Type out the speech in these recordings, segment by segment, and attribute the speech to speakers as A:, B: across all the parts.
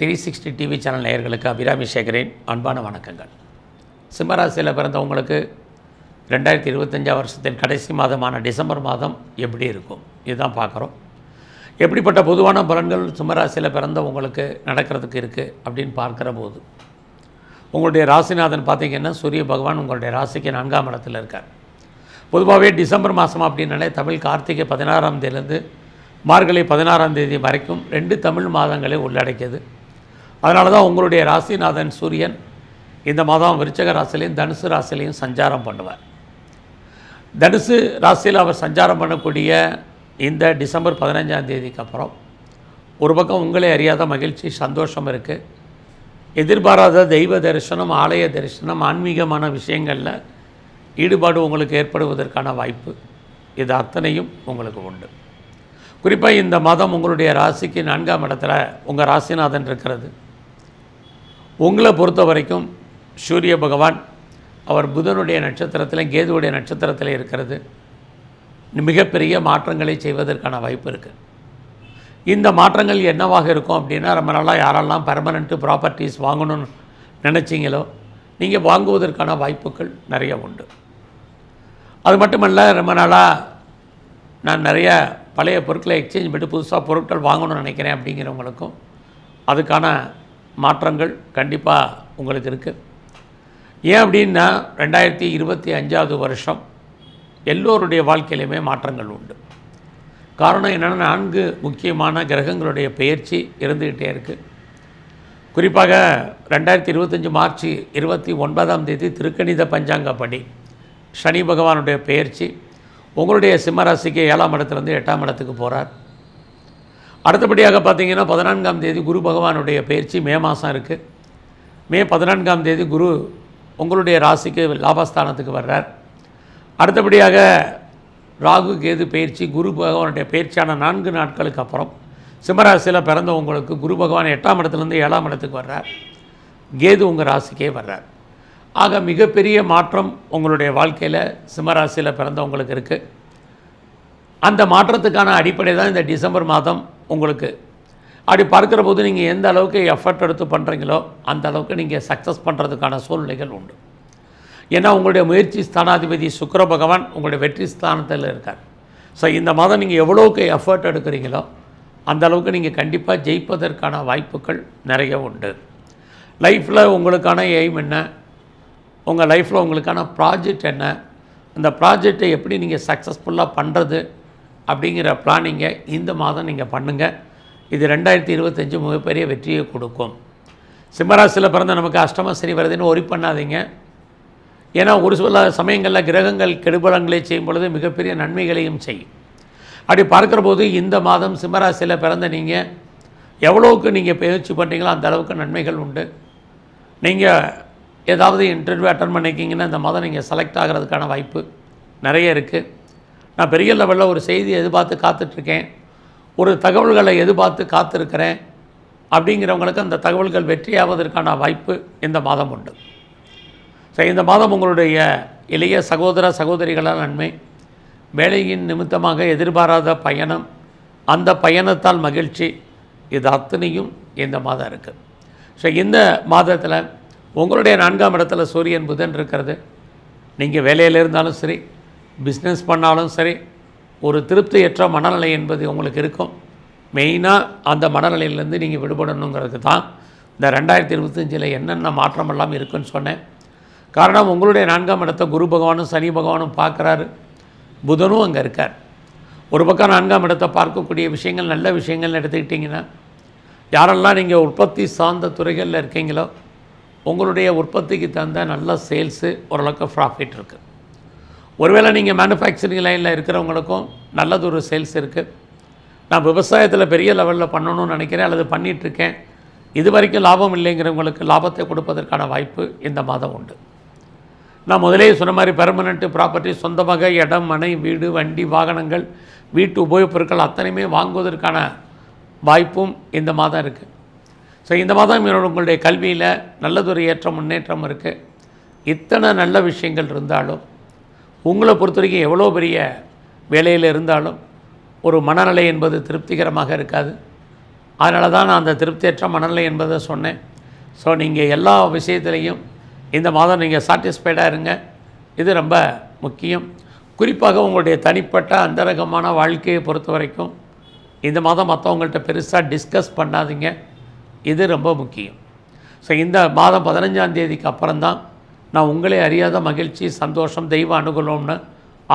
A: Three sixty TV channel நேயர்களுக்கு அபிராமி சேகரின் அன்பான வணக்கங்கள். சிம்மராசியில் பிறந்தவங்களுக்கு ரெண்டாயிரத்தி இருபத்தஞ்சாம் வருஷத்தின் கடைசி மாதமான டிசம்பர் மாதம் எப்படி இருக்கும்? இதுதான் பார்க்குறோம். எப்படிப்பட்ட பொதுவான பலன்கள் சிம்மராசியில் பிறந்தவங்களுக்கு நடக்கிறதுக்கு இருக்குது அப்படின்னு பார்க்குற போது உங்களுடைய ராசிநாதன் பார்த்திங்கன்னா சூரிய பகவான் உங்களுடைய ராசிக்கு நான்காம் இடத்துல இருக்கார். பொதுவாகவே டிசம்பர் மாதம் அப்படின்னாலே தமிழ் கார்த்திகை பதினாறாம் தேதியிலேருந்து மார்கழி பதினாறாம் தேதி வரைக்கும் ரெண்டு தமிழ் மாதங்களை உள்ளடக்கியது. அதனால தான் உங்களுடைய ராசிநாதன் சூரியன் இந்த மாதம் விருச்சக ராசிலையும் தனுசு ராசிலையும் சஞ்சாரம் பண்ணுவார். தனுசு ராசியில் அவர் சஞ்சாரம் பண்ணக்கூடிய இந்த டிசம்பர் பதினஞ்சாம் தேதிக்கு அப்புறம் ஒரு பக்கம் உங்களை அறியாத மகிழ்ச்சி சந்தோஷம் இருக்குது எதிர்பாராத தெய்வ தரிசனம் ஆலய தரிசனம் ஆன்மீகமான விஷயங்களில் ஈடுபாடு உங்களுக்கு ஏற்படுவதற்கான வாய்ப்பு இது அத்தனையும் உங்களுக்கு உண்டு. குறிப்பாக இந்த மாதம் உங்களுடைய ராசிக்கு நான்காம் இடத்துல உங்கள் ராசிநாதன் இருக்கிறது. உங்களை பொறுத்த வரைக்கும் சூரிய பகவான் அவர் புதனுடைய நட்சத்திரத்தில் கேதுவுடைய நட்சத்திரத்தில் இருக்கிறது. மிகப்பெரிய மாற்றங்களை செய்வதற்கான வாய்ப்பு இருக்குது இந்த மாற்றங்கள் என்னவாக இருக்கும் அப்படின்னா ரொம்ப நாளாக யாரெல்லாம் பர்மனண்ட்டு ப்ராப்பர்ட்டிஸ் வாங்கணும்னு நினச்சிங்களோ நீங்கள் வாங்குவதற்கான வாய்ப்புகள் நிறைய உண்டு. அது மட்டுமல்ல ரொம்ப நாளாக நான் நிறைய பழைய பொருட்களை எக்ஸ்சேஞ்ச் பண்ணிட்டு புதுசாக பொருட்கள் வாங்கணும்னு நினைக்கிறேன் அப்படிங்கிறவங்களுக்கும் அதுக்கான மாற்றங்கள் கண்டிப்பாக உங்களுக்கு இருக்குது ஏன் அப்படின்னா ரெண்டாயிரத்தி இருபத்தி அஞ்சாவது வருஷம் எல்லோருடைய வாழ்க்கையிலையுமே மாற்றங்கள் உண்டு. காரணம் என்னென்னா நான்கு முக்கியமான கிரகங்களுடைய பெயர்ச்சி இருந்துக்கிட்டே இருக்குது குறிப்பாக ரெண்டாயிரத்தி இருபத்தஞ்சி மார்ச் இருபத்தி ஒன்பதாம் தேதி திருக்கணித பஞ்சாங்கப்படி சனி பகவானுடைய பெயர்ச்சி உங்களுடைய சிம்மராசிக்கு ஏழாம் இடத்துலேருந்து எட்டாம் இடத்துக்கு போகிறார் அடுத்தபடியாக பார்த்தீங்கன்னா பதினான்காம் தேதி குரு பகவானுடைய பயிற்சி மே மாதம் இருக்குது மே பதினான்காம் தேதி குரு உங்களுடைய ராசிக்கு லாபஸ்தானத்துக்கு வர்றார். அடுத்தபடியாக ராகு கேது பயிற்சி குரு பகவானுடைய பயிற்சியான நான்கு நாட்களுக்கு அப்புறம் சிம்மராசியில் பிறந்தவங்களுக்கு குரு பகவான் எட்டாம் இடத்துலேருந்து ஏழாம் இடத்துக்கு வர்றார். கேது உங்கள் ராசிக்கே வர்றார். ஆக மிகப்பெரிய மாற்றம் உங்களுடைய வாழ்க்கையில் சிம்மராசியில் பிறந்தவங்களுக்கு இருக்குது அந்த மாற்றத்துக்கான அடிப்படை தான் இந்த டிசம்பர் மாதம் உங்களுக்கு. அப்படி பார்க்குற போது நீங்கள் எந்த அளவுக்கு எஃபர்ட் எடுத்து பண்ணுறீங்களோ அந்த அளவுக்கு நீங்கள் சக்ஸஸ் பண்ணுறதுக்கான சூழ்நிலைகள் உண்டு. ஏன்னா உங்களுடைய முயற்சி ஸ்தானாதிபதி சுக்கர பகவான் உங்களுடைய வெற்றி ஸ்தானத்தில் இருக்கார். ஸோ இந்த மாதம் நீங்கள் எவ்வளோக்கு எஃபர்ட் எடுக்கிறீங்களோ அந்த அளவுக்கு நீங்கள் கண்டிப்பாக ஜெயிப்பதற்கான வாய்ப்புகள் நிறைய உண்டு. லைஃப்பில் உங்களுக்கான எய்ம் என்ன? உங்கள் லைஃப்பில் உங்களுக்கான ப்ராஜெக்ட் என்ன? அந்த ப்ராஜெக்டை எப்படி நீங்கள் சக்ஸஸ்ஃபுல்லாக பண்ணுறது அப்படிங்கிற பிளானிங்கை இந்த மாதம் நீங்கள் பண்ணுங்கள் இது ரெண்டாயிரத்தி இருபத்தஞ்சு மிகப்பெரிய வெற்றியை கொடுக்கும். சிம்மராசியில் பிறந்த நமக்கு அஷ்டம சனி வருதுன்னு ஒரி பண்ணாதீங்க. ஏன்னா ஒரு சில சமயங்களில் கிரகங்கள் கெடுபலங்களை செய்யும் பொழுது மிகப்பெரிய நன்மைகளையும் செய்யும். அப்படி பார்க்குற போது இந்த மாதம் சிம்மராசியில் பிறந்த நீங்கள் எவ்வளோவுக்கு நீங்கள் பயிற்சி பண்ணுறீங்களோ அந்த அளவுக்கு நன்மைகள் உண்டு. நீங்கள் ஏதாவது இன்டர்வியூ அட்டன் பண்ணிக்கிங்கன்னா இந்த மாதம் நீங்கள் செலக்ட் ஆகிறதுக்கான வாய்ப்பு நிறைய இருக்குது நான் பெரிய லெவலில் ஒரு செய்தியை எதிர்பார்த்து காத்துட்ருக்கேன். ஒரு தகவல்களை எதிர்பார்த்து காத்திருக்கிறேன். அப்படிங்கிறவங்களுக்கு அந்த தகவல்கள் வெற்றியாவதற்கான வாய்ப்பு இந்த மாதம் உண்டு. ஸோ இந்த மாதம் உங்களுடைய இளைய சகோதர சகோதரிகளால் நன்மை வேலையின் நிமித்தமாக எதிர்பாராத பயணம் அந்த பயணத்தால் மகிழ்ச்சி இது அத்தனையும் இந்த மாதம் இருக்குது ஸோ இந்த மாதத்தில் உங்களுடைய நான்காம் இடத்துல சூரியன் புதன் இருக்கிறது. நீங்கள் வேலையில் இருந்தாலும் சரி பிஸ்னஸ் பண்ணாலும் சரி ஒரு திருப்தியற்ற மனநிலை என்பது உங்களுக்கு இருக்கும். மெயினாக அந்த மனநிலையிலேருந்து நீங்கள் விடுபடணுங்கிறதுக்கு தான் இந்த ரெண்டாயிரத்தி இருபத்தஞ்சில் என்னென்ன மாற்றமெல்லாம் இருக்குன்னு சொன்னேன். காரணம் உங்களுடைய நான்காம் இடத்த குரு பகவானும் சனி பகவானும் பார்க்குறாரு. புதனும் அங்கே இருக்கார். ஒரு பக்கம் நான்காம் இடத்தை பார்க்கக்கூடிய விஷயங்கள் நல்ல விஷயங்கள்னு எடுத்துக்கிட்டிங்கன்னா யாரெல்லாம் நீங்கள் உற்பத்தி சார்ந்த துறைகளில் இருக்கீங்களோ உங்களுடைய உற்பத்திக்கு தகுந்த நல்ல சேல்ஸு ஓரளவுக்கு ப்ராஃபிட் இருக்குது ஒருவேளை நீங்கள் மேனுஃபேக்சரிங் லைனில் இருக்கிறவங்களுக்கும் நல்லது ஒரு சேல்ஸ் இருக்குது நான் விவசாயத்தில் பெரிய லெவலில் பண்ணணும்னு நினைக்கிறேன் அல்லது பண்ணிகிட்ருக்கேன் இது வரைக்கும் லாபம் இல்லைங்கிறவங்களுக்கு லாபத்தை கொடுப்பதற்கான வாய்ப்பு இந்த மாதம் உண்டு. நான் முதலே சொன்ன மாதிரி பெர்மனண்ட்டு ப்ராப்பர்ட்டி சொந்தமாக இடம் மனை வீடு வண்டி வாகனங்கள் வீட்டு உபயோகப் பொருட்கள் அத்தனையுமே வாங்குவதற்கான வாய்ப்பும் இந்த மாதம் இருக்குது ஸோ இந்த மாதம் உங்களுடைய கல்வியில் நல்லதொரு ஏற்றம் முன்னேற்றம் இருக்குது இத்தனை நல்ல விஷயங்கள் இருந்தாலும் உங்களை பொறுத்த வரைக்கும் எவ்வளோ பெரிய வேலையில் இருந்தாலும் ஒரு மனநிலை என்பது திருப்திகரமாக இருக்காது. அதனால தான் நான் அந்த திருப்தியற்ற மனநிலை என்பதை சொன்னேன். ஸோ நீங்கள் எல்லா விஷயத்துலேயும் இந்த மாதம் நீங்கள் சாட்டிஸ்ஃபைடாக இருங்க. இது ரொம்ப முக்கியம். குறிப்பாக உங்களுடைய தனிப்பட்ட அந்தரகமான வாழ்க்கையை பொறுத்த வரைக்கும் இந்த மாதம் மற்றவங்கள்ட்ட பெருசாக டிஸ்கஸ் பண்ணாதீங்க. இது ரொம்ப முக்கியம். ஸோ இந்த மாதம் பதினஞ்சாம் தேதிக்கு அப்புறம் தான் நான் உங்களே அறியாத மகிழ்ச்சி சந்தோஷம் தெய்வ அனுகூலம்னு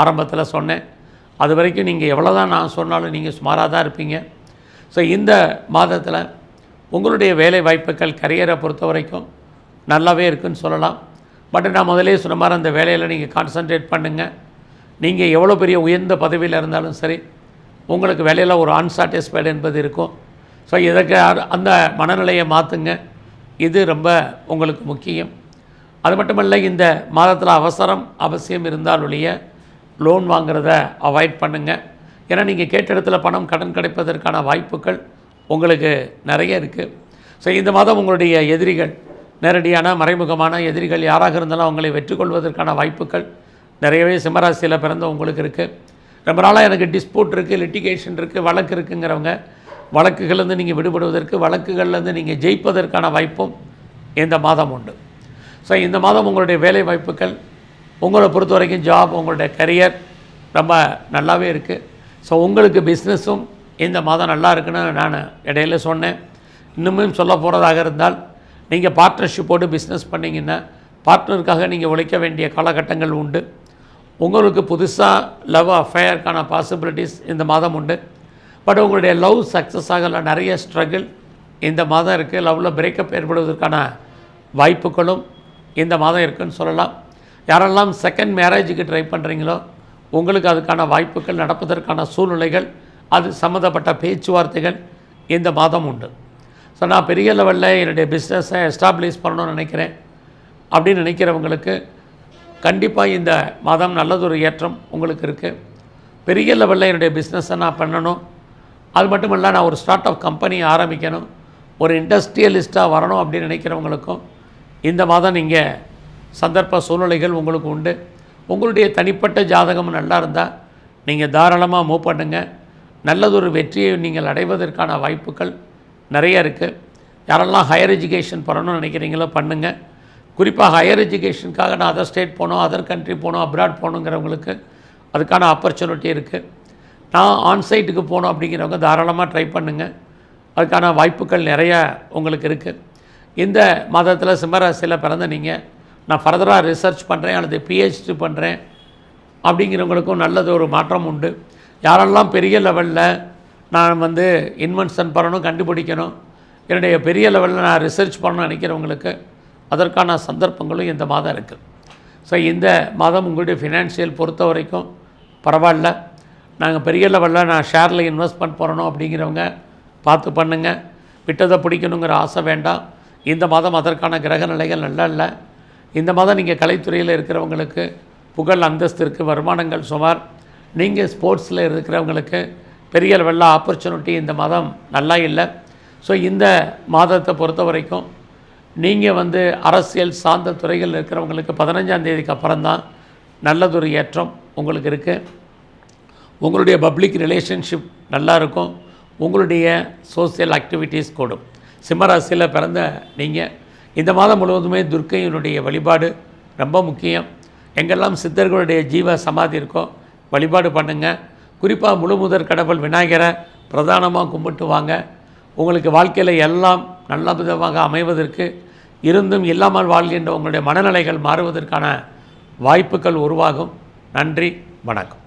A: ஆரம்பத்தில் சொன்னேன். அது வரைக்கும் நீங்கள் எவ்வளோ தான் நான் சொன்னாலும் நீங்கள் சுமாராக தான் இருப்பீங்க. ஸோ இந்த மாதத்தில் உங்களுடைய வேலை வாய்ப்புகள் கரியரை பொறுத்த வரைக்கும் நல்லாவே இருக்குன்னு சொல்லலாம். பட் நான் முதலே சொன்ன மாதிரி அந்த வேலையில் நீங்கள் கான்சன்ட்ரேட் பண்ணுங்கள் நீங்கள் எவ்வளோ பெரிய உயர்ந்த பதவியில் இருந்தாலும் சரி உங்களுக்கு வேலையில் ஒரு அன்சாட்டிஸ்ஃபைடு என்பது இருக்கும். ஸோ இதற்கு அந்த மனநிலையை மாற்றுங்க இது ரொம்ப உங்களுக்கு முக்கியம். அது மட்டுமல்ல இந்த மாதத்தில் அவசரம் அவசியம் இருந்தால் ஒழிய லோன் வாங்குறத அவாய்ட் பண்ணுங்கள் ஏன்னா நீங்கள் கேட்ட இடத்துல பணம் கடன் கிடைப்பதற்கான வாய்ப்புகள் உங்களுக்கு நிறைய இருக்குது ஸோ இந்த மாதம் உங்களுடைய எதிரிகள் நேரடியான மறைமுகமான எதிரிகள் யாராக இருந்தாலும் அவங்களை வெற்றி கொள்வதற்கான வாய்ப்புகள் நிறையவே சிம்மராசியில் பிறந்த உங்களுக்கு இருக்குது ரொம்ப நாளாக எனக்கு டிஸ்பியூட் இருக்குது லிட்டிகேஷன் இருக்குது வழக்கு இருக்குங்கிறவங்க வழக்குகள்லேருந்து நீங்கள் விடுபடுவதற்கு வழக்குகள்லேருந்து நீங்கள் ஜெயிப்பதற்கான வாய்ப்பும் இந்த மாதம் உண்டு. ஸோ இந்த மாதம் உங்களுடைய வேலை வாய்ப்புகள் உங்களை பொறுத்த வரைக்கும் ஜாப் உங்களுடைய கரியர் ரொம்ப நல்லாவே இருக்குது ஸோ உங்களுக்கு பிஸ்னஸும் இந்த மாதம் நல்லா இருக்குன்னு நான் இடையில சொன்னேன். இன்னுமும் சொல்ல போகிறதாக இருந்தால் நீங்கள் பார்ட்னர்ஷிப்போடு பிஸ்னஸ் பண்ணிங்கன்னா பார்ட்னருக்காக நீங்கள் உழைக்க வேண்டிய காலகட்டங்கள் உண்டு. உங்களுக்கு புதுசாக லவ் அஃபேருக்கான பாசிபிலிட்டிஸ் இந்த மாதம் உண்டு. பட் உங்களுடைய லவ் சக்ஸஸ் ஆகல நிறைய ஸ்ட்ரகிள் இந்த மாதம் இருக்குது லவ்வில் பிரேக்கப் ஏற்படுவதற்கான வாய்ப்புகளும் இந்த மாதம் இருக்குன்னு சொல்லலாம். யாரெல்லாம் செகண்ட் மேரேஜுக்கு ட்ரை பண்ணுறீங்களோ உங்களுக்கு அதுக்கான வாய்ப்புகள் நடப்பதற்கான சூழ்நிலைகள் அது சம்மந்தப்பட்ட பேச்சுவார்த்தைகள் இந்த மாதம் உண்டு. ஸோ நான் பெரிய லெவலில் என்னுடைய பிஸ்னஸை எஸ்டாப்ளிஷ் பண்ணணும்னு நினைக்கிறேன். அப்படின்னு நினைக்கிறவங்களுக்கு கண்டிப்பாக இந்த மாதம் நல்லதொரு ஏற்றம் உங்களுக்கு இருக்குது பெரிய லெவலில் என்னுடைய பிஸ்னஸை நான் பண்ணணும். அது மட்டும் இல்லை நான் ஒரு ஸ்டார்ட் அப் கம்பெனி ஆரம்பிக்கணும். ஒரு இண்டஸ்ட்ரியலிஸ்ட்டாக வரணும் அப்படின்னு நினைக்கிறவங்களுக்கும் இந்த மாதம் நீங்கள் சந்தர்ப்ப சூழ்நிலைகள் உங்களுக்கு உண்டு. உங்களுடைய தனிப்பட்ட ஜாதகம் நல்லா இருந்தால் நீங்கள் தாராளமாக மூவ் பண்ணுங்கள் நல்லதொரு வெற்றியை நீங்கள் அடைவதற்கான வாய்ப்புகள் நிறைய இருக்குது யாரெல்லாம் ஹையர் எஜுகேஷன் பண்ணணும்னு நினைக்கிறீங்களோ பண்ணுங்கள் குறிப்பாக ஹையர் எஜுகேஷனுக்காக நான் அதர் ஸ்டேட் போகணும் அதர் கண்ட்ரி போகணும் அப்ராட் போகணுங்கிறவங்களுக்கு அதுக்கான ஆப்பர்ச்சுனிட்டி இருக்குது நான் ஆன்சைட்டுக்கு போகணும் அப்படிங்கிறவங்க தாராளமாக ட்ரை பண்ணுங்கள் அதுக்கான வாய்ப்புகள் நிறையா உங்களுக்கு இருக்குது இந்த மதத்தில் சிம்மராசியில் பிறந்த நீங்கள் நான் ஃபர்தராக ரிசர்ச் பண்ணுறேன் அல்லது பிஹெச்டி பண்ணுறேன் அப்படிங்கிறவங்களுக்கும் நல்லது ஒரு மாற்றம் உண்டு. யாரெல்லாம் பெரிய லெவலில் நான் வந்து இன்வென்ஷன் பண்ணணும் கண்டுபிடிக்கணும் என்னுடைய பெரிய லெவலில் நான் ரிசர்ச் பண்ணணும்னு நினைக்கிறவங்களுக்கு அதற்கான சந்தர்ப்பங்களும் இந்த மாதம் இருக்குது ஸோ இந்த மாதம் உங்களுடைய ஃபினான்ஷியல் பொறுத்த வரைக்கும் பரவாயில்ல. நாங்கள் பெரிய லெவலில் நான் ஷேரில் இன்வெஸ்ட்மெண்ட் பண்ணணும் அப்படிங்கிறவங்க பார்த்து பண்ணுங்கள் விட்டதை பிடிக்கணுங்கிற ஆசை வேண்டாம். இந்த மாதம் அதற்கான கிரக நிலைகள் நல்லா இல்லை. இந்த மாதம் நீங்கள் கலைத்துறையில் இருக்கிறவங்களுக்கு புகழ் அந்தஸ்து இருக்குது வருமானங்கள் சுமார். நீங்கள் ஸ்போர்ட்ஸில் இருக்கிறவங்களுக்கு பெரிய லெவலில் ஆப்பர்ச்சுனிட்டி இந்த மாதம் நல்லா இல்லை. ஸோ இந்த மாதத்தை பொறுத்த வரைக்கும் நீங்கள் வந்து அரசியல் சார்ந்த துறைகள் இருக்கிறவங்களுக்கு பதினஞ்சாந்தேதிக்கு அப்புறம் தான் நல்லதொரு ஏற்றம் உங்களுக்கு இருக்குது உங்களுடைய பப்ளிக் ரிலேஷன்ஷிப் நல்லா இருக்கும். உங்களுடைய சோசியல் ஆக்டிவிட்டீஸ் கூடும். சிம்மராசியில் பிறந்த நீங்கள் இந்த மாதம் முழுவதுமே துர்க்கையினுடைய வழிபாடு ரொம்ப முக்கியம். எங்கெல்லாம் சித்தர்களுடைய ஜீவ சமாதி இருக்கோ வழிபாடு பண்ணுங்கள் குறிப்பாக முழு முதற் கடவுள் விநாயகரை பிரதானமாக கும்பிட்டு வாங்க. உங்களுக்கு வாழ்க்கையில் எல்லாம் நல்ல விதமாக அமைவதற்கு இருந்தும் இல்லாமல் வாழ்கின்ற உங்களுடைய மனநிலைகள் மாறுவதற்கான வாய்ப்புகள் உருவாகும். நன்றி வணக்கம்.